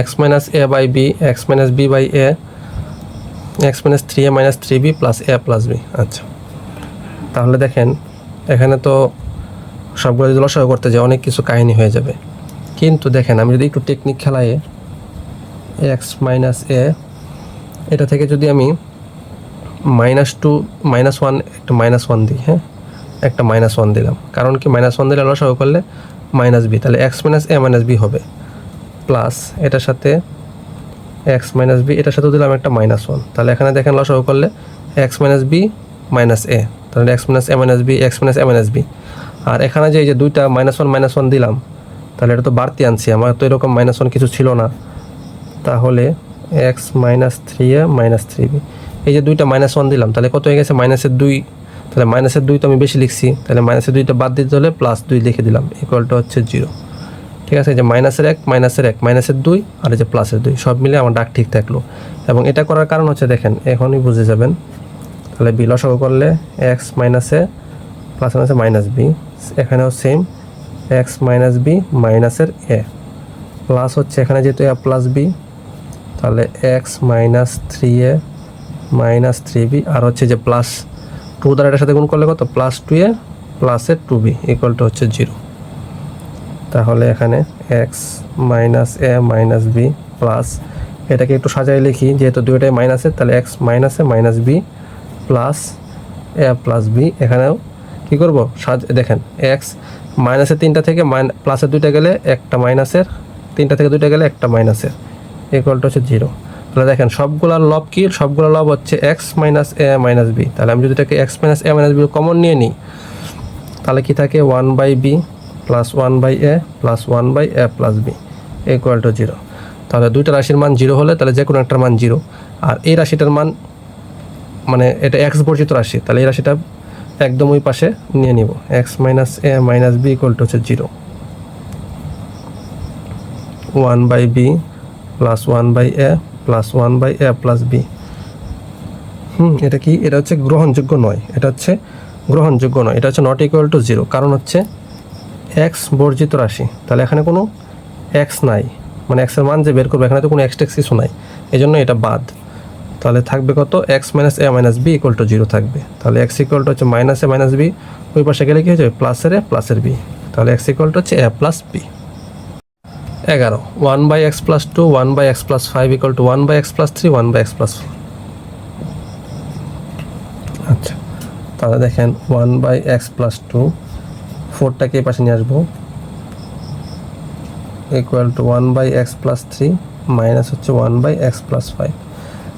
X minus A by B X minus B by A X minus three A minus three B plus A plus B আচ্ছা। তাহলে দেখেন, এখানে তো সবগুলো যদি লসাগু করতে যাই, অনেক কিছু কাহিনী হয়ে যাবে। কিন্তু দেখেন, আমি যদি একটু টেকনিক খেলাই এক্স মাইনাস এ এটা থেকে যদি আমি মাইনাস টু মাইনাস ওয়ান একটা মাইনাস ওয়ান দিই হ্যাঁ? একটা মাইনাস ওয়ান দিলাম। কারণ কি মাইনাস ওয়ান দিলে লসাগু করলে মাইনাস বি তাহলে X minus A minus B হবে। প্লাস এটার সাথে এক্স মাইনাস বি এটার সাথে দিলাম একটা মাইনাস ওয়ান তাহলে এখানে দেখেন লসাগু করলে X minus B minus A তাহলে X minus A minus B X minus A minus B আর এখানে যে এই যে দুইটা মাইনাস ওয়ান মাইনাস ওয়ান দিলাম, তাহলে এটা তো বাড়তি আনছি, আমার তো এরকম মাইনাস ওয়ান কিছু ছিল না। তাহলে X minus three A minus three B এই যে দুইটা মাইনাস ওয়ান দিলাম, তাহলে কত হয়ে গেছে? মাইনাসের দুই। তাহলে মাইনাসের দুই তো আমি বেশি লিখছি, তাহলে মাইনাসের দুইটা বাদ দিতে হলে প্লাস দুই লিখে দিলাম ইকুয়ালটা হচ্ছে জিরো ঠিক আছে? যে মাইনাসের এক মাইনাসের এক, মাইনাসের দুই আর এই যে প্লাসের দুই, সব মিলে আমার ডাক ঠিক থাকল। এবং এটা করার কারণ হচ্ছে দেখেন, এখনই বুঝে যাবেন। তাহলে বি লসাগু করলে এক্স মাইনাসে প্লাস মাইনাসে মাইনাস বি এখানেও সেম এক্স মাইনাস বি মাইনাসের এ প্লাস হচ্ছে এখানে যেহেতু এ প্লাস বি তাহলে X minus three A minus three B আর হচ্ছে যে প্লাস টু দ্বারা এটার সাথে গুণ করলে কত? প্লাস টু এ প্লাসের টু বি ইকুয়াল টু হচ্ছে জিরো তাহলে এখানে X minus A minus B plus এটাকে একটু সাজাই লিখি, যেহেতু দুইটাই মাইনাসের তাহলে এক্স মাইনাসে minus B plus A plus B এখানেও কী করব? সাজ, দেখেন এক্স মাইনাসের তিনটা থেকে মাইন প্লাসের দুইটা গেলে একটা মাইনাসের তিনটা থেকে দুইটা গেলে একটা মাইনাসের ইকুয়ালটা হচ্ছে জিরো তাহলে দেখেন, সবগুলোর লব কি? সবগুলোর লব হচ্ছে X minus A minus B তাহলে আমি যদি এটাকে X minus A minus B common নিয়ে নিই, তাহলে কি থাকে? One by B plus one by A plus one by A plus B equal to zero তাহলে দুইটা রাশির মান জিরো হলে তাহলে যে কোনো একটার মান জিরো আর এই রাশিটার মান মানে এটা এক্স বর্জিত রাশি, তাহলে এই রাশিটা একদম ওই পাশে নিয়ে নিব। X minus A minus B equal to হচ্ছে zero one by B plus one by A plus one by A plus B hmm, এটা কি? এটা হচ্ছে গ্রহণযোগ্য নয়। এটা হচ্ছে গ্রহণযোগ্য নয়। এটা হচ্ছে নট ইকুয়াল টু জিরো কারণ হচ্ছে এক্স বর্জিত রাশি, তাহলে এখানে কোনো এক্স নাই। মানে এক্সের মান যে বের করবে, এখানে তো কোনো এক্স টেক্স কিছু নাই। এই জন্য এটা বাদ। তাহলে থাকবে কত? X minus A minus B equal to zero থাকবে। তাহলে এক্স ইকুয়াল টু হচ্ছে মাইনাস এ মাইনাস বি ওই পাশে গেলে কি হচ্ছে প্লাসের এ প্লাসের বি তাহলে এক্স ইকুয়াল টু হচ্ছে এ প্লাস বি এগারো। One by X plus two one by X plus five equal to one by X plus three one by X plus আচ্ছা। তাহলে দেখেন one by X plus two ফোরটাকে পাশে নিয়ে আসব। Equal to one by X plus three minus হচ্ছে one by X plus five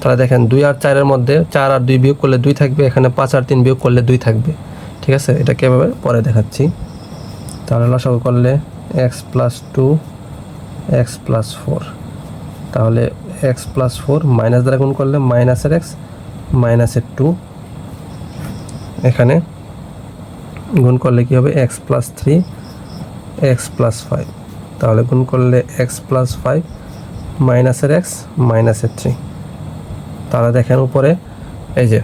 তাহলে দেখেন দুই আর চারের মধ্যে চার আর দুই বিয়োগ করলে দুই থাকবে, এখানে পাঁচ আর তিন বিয়োগ করলে দুই থাকবে। ঠিক আছে? এটা কীভাবে পরে দেখাচ্ছি। তাহলে লসাগু করলে X plus two X plus four তাহলে এক্স প্লাস ফোর মাইনাস দ্বারা গুণ করলে মাইনাসের এক্স মাইনাসের টু এখানে গুণ করলে কী হবে? X plus three X plus five তাহলে গুণ করলে এক্স প্লাস ফাইভ মাইনাসের এক্স মাইনাসের থ্রি তাহলে দেখেন উপরে, এই যে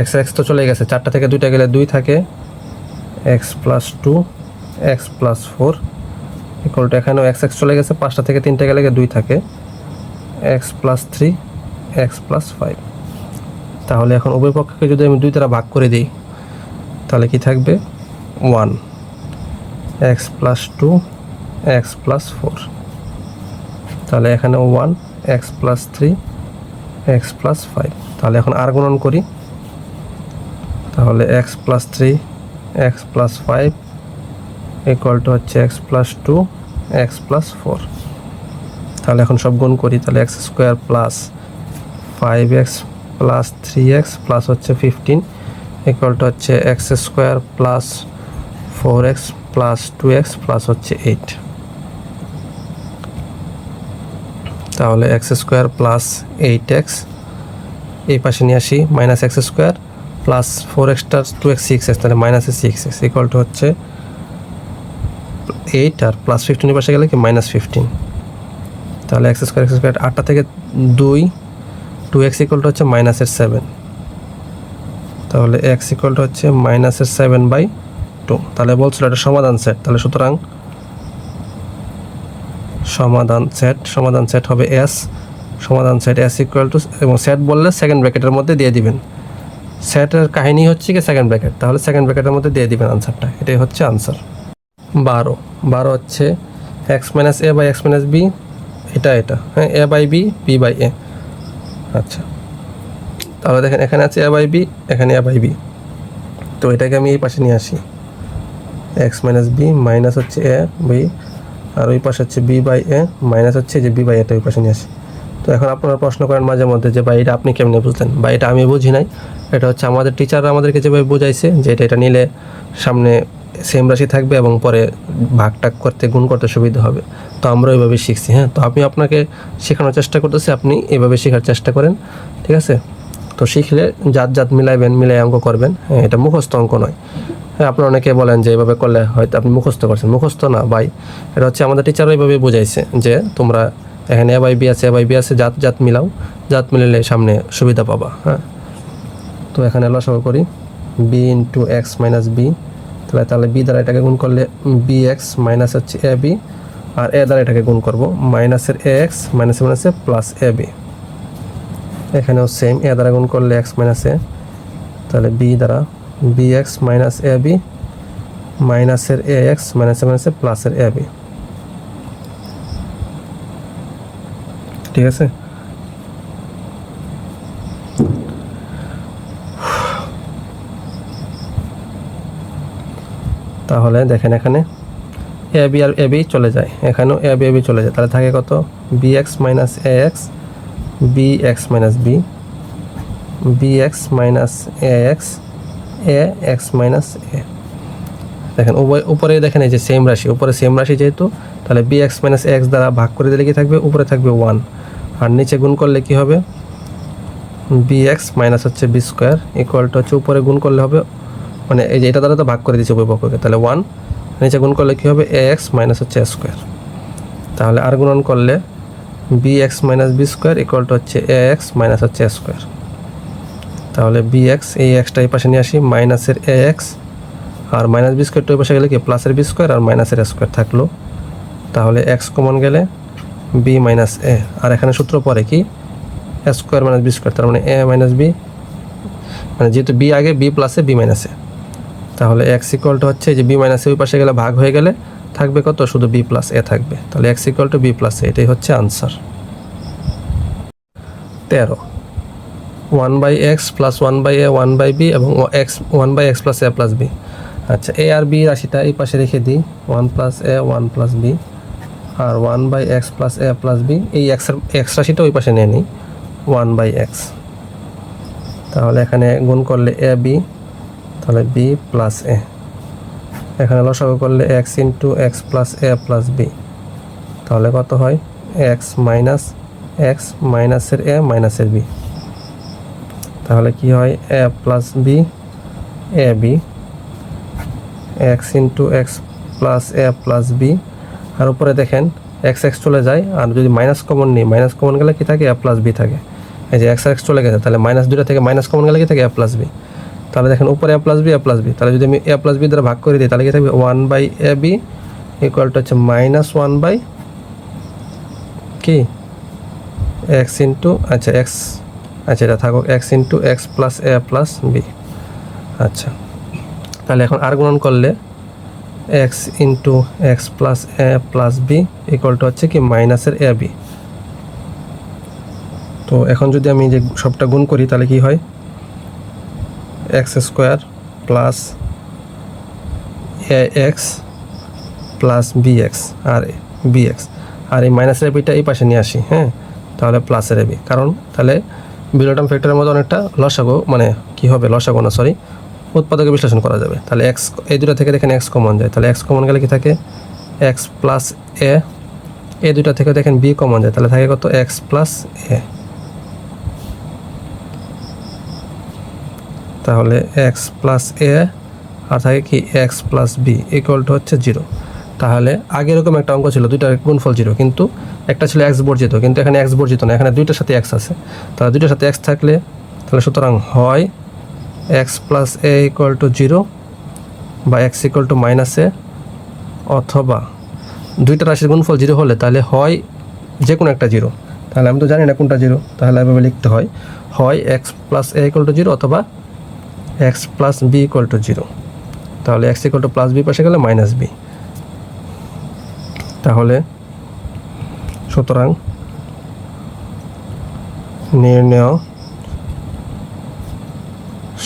এক্স এক্স তো চলে গেছে। চারটা থেকে দুইটা গেলে দুই থাকে। X plus two X plus four equal to এখানেও এক্স এক্স চলে গেছে। পাঁচটা থেকে তিনটে গেলে দুই থাকে। X plus three X plus five তাহলে এখন উভয় পক্ষকে যদি আমি দুই দ্বারা ভাগ করে দিই তাহলে কি থাকবে one X plus two X plus four তাহলে এখানে one X plus three X plus five তাহলে এখন আর গুণন করি তাহলে X plus three X plus five equal to হচ্ছে X plus two X plus four তাহলে এখন সব গুণ করি তাহলে X square plus five X plus three X plus হচ্ছে ফিফটিন ইকুয়াল টু হচ্ছে X square plus four X plus two X plus হচ্ছে এইট তাহলে X square plus eight X এই পাশে নিয়ে আসি minus X square plus four extra two x six x তাহলে মাইনাসে সিক্স এক্স ইকুয়াল টু হচ্ছে এইট আর প্লাস ফিফটিনের পাশে গেলে কি? মাইনাস ফিফটিন তাহলে এক্স স্কোয়ার এক্স স্কোয়ার আটটা থেকে দুই টু এক্স ইকুয়াল টু হচ্ছে মাইনাসের সেভেন তাহলে এক্স ইকুয়াল টু হচ্ছে মাইনাসের সেভেন বাই টু তাহলে বলছিল এটা সমাধান সেট তাহলে সুতরাং সমাধান সেট সমাধান সেট হবে এস সমাধান সেট এস ইকুয়াল টু এবং সেট বললে সেকেন্ড ব্র্যাকেটের মধ্যে দিয়ে দিবেন। সেটের কাহিনী হচ্ছে কি সেকেন্ড ব্র্যাকেট তাহলে সেকেন্ড ব্র্যাকেটের মধ্যে দিয়ে দিবেন আনসারটা এটাই হচ্ছে আনসার বারো। বারো হচ্ছে x minus a by x minus b এটা এটা। হ্যাঁ a by b b by a আচ্ছা। তাহলে দেখেন, এখানে আছে এ বাই বি এখানে এ বাই বি তো এটাকে আমি এই পাশে নিয়ে আসি। এক্স মাইনাস বি মাইনাস হচ্ছে এ বি আর ওই পাশে হচ্ছে বি বাই এ মাইনাস হচ্ছে যে বি বাই এটা ওই পাশে নিয়ে আসি। তো এখন আপনারা প্রশ্ন করেন মাঝে মধ্যে যে, ভাই, এটা আপনি কেমনে বুঝলেন? বা এটা আমি বুঝি নাই। এটা হচ্ছে আমাদের টিচাররা আমাদেরকে যেভাবে বোঝাইছে যে, এটা এটা নিলে সামনে সেম রাশি থাকবে এবং পরে ভাগ, টাগ করতে, গুণ করতে সুবিধা হবে। তো আমরা ওইভাবে শিখছি হ্যাঁ? তো আমি আপনাকে শেখানোর চেষ্টা করতেছি, আপনি এভাবে শেখার চেষ্টা করেন, ঠিক আছে? তো শিখলে জাত জাত মিলাইবেন, মিলাই অঙ্ক করবেন। হ্যাঁ এটা মুখস্থ অঙ্ক নয়। হ্যাঁ আপনারা অনেকে বলেন যে এভাবে করলে হয়তো আপনি মুখস্থ করছেন। মুখস্থ না, ভাই। এটা হচ্ছে আমাদের টিচার ওইভাবে বোঝাইছে যে তোমরা এখানে এ বাই বি আছে এ বাই বি আছে, জাত জাত মিলাও। জাত মিলালে সামনে সুবিধা পাবা হ্যাঁ। তো এখানে লসাগু করি। B into x minus b তাহলে তাহলে বি দ্বারা এটাকে গুণ করলে বি এক্স মাইনাস হচ্ছে এ বি আর এ দ্বারা এটাকে গুণ করব। মাইনাসের এ এক্স মাইনাসে মাইনাসে প্লাস এ বি এখানেও সেম এ দ্বারা গুণ করলে এক্স মাইনাস এ তাহলে বি দ্বারা b x minus a b মাইনাসের এ এক্স মাইনাসে মাইনাসে প্লাসের এ বি ঠিক আছে? তাহলে দেখেন এখানে A B R A B চলে যায়। এখানেও এ বি এ বি চলে যায়। তাহলে থাকে কত? B x minus a x b x minus b b x minus a x a x minus a দেখেন উভয় উপরে দেখেন এই যে সেম রাশি, উপরে সেম রাশি যেহেতু, তাহলে বি এক্স মাইনাস এক্স দ্বারা ভাগ করে দিলে কি থাকবে? উপরে থাকবে ওয়ান আর নিচে গুণ করলে কি হবে? বি এক্স মাইনাস হচ্ছে বি স্কোয়ার ইকুয়াল টু হচ্ছে উপরে গুণ করলে হবে মানে এই যে এটা দ্বারা তো ভাগ করে দিচ্ছে উভয় তাহলে ওয়ান নিচে গুণ করলে কী হবে? এ এক্স মাইনাস হচ্ছে স্কোয়ার তাহলে আর গুণন করলে b x minus b square equal to হচ্ছে এ এক্স মাইনাস হচ্ছে এ স্কোয়ার তাহলে বি এক্স এই এক্সটা এই পাশে নিয়ে আসি মাইনাসের এ এক্স আর মাইনাস বি স্কোয়ারটা ওই পাশে গেলে কি? প্লাসের বি স্কোয়ার আর মাইনাসের স্কোয়ার থাকল। তাহলে এক্স কমন গেলে বি মাইনাস এ আর এখানে সূত্র পরে কি? A square minus b square তার মানে এ মাইনাস বি মানে যেহেতু বি আগে বি প্লাসে বি মাইনাসে তাহলে এক্স ইকুয়ালটা হচ্ছে যে বি মাইনাসে ওই পাশে গেলে ভাগ হয়ে গেলে থাকবে কত? শুধু বি প্লাস এ থাকবে। তাহলে x equal to b plus a এটাই হচ্ছে আনসার তেরো। One by x plus one by a one by b এবং x one by x plus a plus b আচ্ছা এ আর বি রাশিটা এই পাশে রেখে দিই। One plus a one plus b R one by x plus a plus b এই x x রাশিটা ওই পাশে নিয়ে নিই। ওয়ান বাই এক্স তাহলে এখানে গুণ করলে এ বি তাহলে বি প্লাস এ এখানে লসাগু করলে x into x plus a plus b তাহলে কত হয়? এক্স মাইনাস এক্স মাইনাসের এ মাইনাসের বি তাহলে কি হয়? A plus b a b x into x plus a plus b আর উপরে দেখেন এক্স এক্স চলে যায়, আর যদি মাইনাস কমন নিই মাইনাস কমন গেলে কি থাকে? এ প্লাস বি থাকে। এই যে এক্স এক্স চলে গেছে, তাহলে মাইনাস দুটা থেকে মাইনাস কমন গেলে কি থাকে? এ প্লাস বি তাহলে দেখেন উপরে a plus b a plus b তাহলে যদি আমি এ প্লাস বি দ্বারা ভাগ করে দিই, তাহলে কি থাকবে? One by a b equal to হচ্ছে মাইনাস ওয়ান বাই কি? এক্স ইন্টু আচ্ছা এক্স আচ্ছা এটা থাকুক x into x plus a plus b আচ্ছা তাহলে এখন আর গুণন করলে x into x plus a plus b equal to হচ্ছে কি? মাইনাসের এ বি তো এখন যদি আমি যে সবটা গুণ করি, তাহলে কি হয়? X square plus a x plus b x R B x আর এই মাইনাসের বিটা এই পাশে নিয়ে আসি হ্যাঁ? তাহলে প্লাসের এবি কারণ তাহলে বিলোটাম ফ্যাক্টরের মধ্যে অনেকটা লসাগো মানে কি হবে? লসাগো না সরি উৎপাদকে বিশ্লেষণ করা যাবে। তাহলে এক্স এই দুটো থেকে দেখেন এক্স কমন যায়। তাহলে এক্স কমন গেলে কি থাকে? এক্স প্লাস এ এই দুটা থেকে দেখেন বি কমন যায়। তাহলে থাকে কত? এক্স প্লাস এ তাহলে এক্স প্লাস এ আর থাকে কি x plus b equal to হচ্ছে জিরো তাহলে আগে এরকম একটা অঙ্ক ছিল, দুইটার গুণফল জিরো কিন্তু একটা ছিল এক্স বর্জিত, কিন্তু এখানে এক্স বর্জিত না, এখানে দুইটার সাথে এক্স আছে। তাহলে দুইটার সাথে এক্স থাকলে, তাহলে সুতরাং হয় x plus a equal to zero বা x equal to minus a অথবা দুইটা রাশির গুণফল জিরো হলে তাহলে হয় যে কোনো একটা জিরো তাহলে আমি তো জানি না কোনটা জিরো তাহলে এভাবে লিখতে হয় হয় x plus a equal to zero অথবা x plus b equal to zero তাহলে x equal to plus b পাশে গেলে মাইনাস বি তাহলে সুতরাং নির্ণয়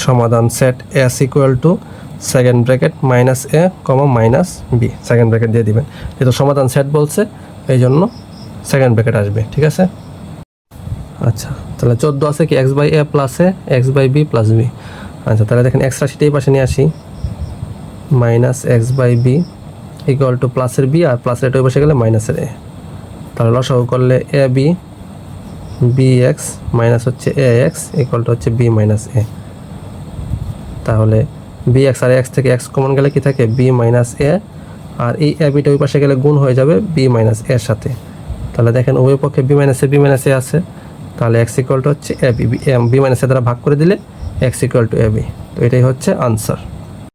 সমাধান set s equal to second bracket minus a comma minus b second bracket দিয়ে দিবেন। যেহেতু সমাধান সেট বলছে, এই জন্য সেকেন্ড ব্র্যাকেট আসবে, ঠিক আছে? আচ্ছা তাহলে চোদ্দ আছে কি? X by a plus a x by b plus b আচ্ছা তাহলে দেখেন এক্স রাশিটা পাশে নিয়ে আসি। Minus x by b equal to প্লাসের বি আর প্লাসের এটা ওই পাশে গেলে মাইনাসের এ তাহলে লসাগু করলে a b b x minus হচ্ছে এ এক্স ইকুয়াল টু হচ্ছে বি মাইনাস এ তাহলে বি এক্স আর এক্স থেকে এক্স কমন গেলে কি থাকে? বি মাইনাস এ আর এই এ বিটা ওই পাশে গেলে গুণ হয়ে যাবে বি মাইনাস এর সাথে। তাহলে দেখেন উভয় পক্ষে b minus a b minus a আছে। তাহলে এক্স ইকুয়াল টু হচ্ছে a b b minus a দ্বারা ভাগ করে দিলে এক্স ইকুয়াল টু বি তো এটাই হচ্ছে আনসার